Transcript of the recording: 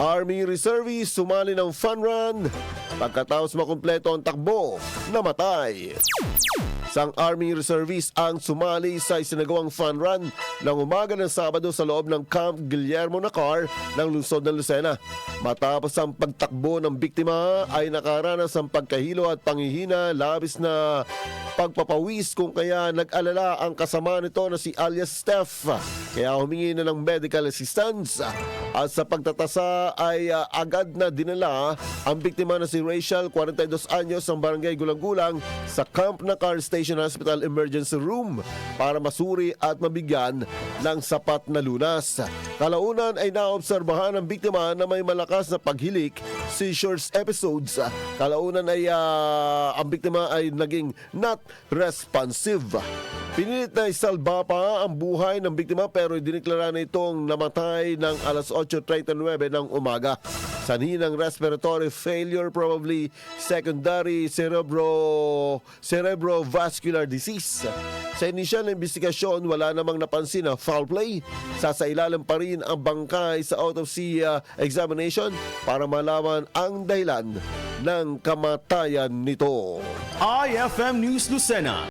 Army Reservist sumali ng fun run. Pagkatapos makumpleto ang takbo, namatay. Sang Army Reservist ang sumali sa isinagawang fun run ng umaga ng Sabado sa loob ng Camp Guillermo Nacar ng lungsod ng Lucena. Matapos ang pagtakbo ng biktima ay nakaranas ang pagkahilo at panghihina labis na pagpapawis kung kaya nag-alala ang kasama nito na si alias Steph. Kaya humingi na ng medical assistance at sa pagtatasa ay ah, agad na dinala ang biktima na si Rachel, 42 anyos ng barangay Gulang-Gulang sa Camp Nacar Station Hospital Emergency Room para masuri at mabigyan ng sapat na lunas. Kalaunan ay naobserbahan ng biktima na may malakas na paghilik, seizures episodes. Kalaunan ay ah, ang biktima ay naging not responsive. Pinilit na isalba pa ang buhay ng biktima pero diniklara na itong namatay ng alas 8.39 ng umaga. Sanhi ng respiratory failure, probably secondary cerebro, cerebrovascular disease. Sa inisyal na investigasyon, wala namang napansin na foul play. Sasailalim pa rin ang bangkay sa autopsy uh, examination para malaman ang dahilan ng kamatayan nito. IFM News Lucena.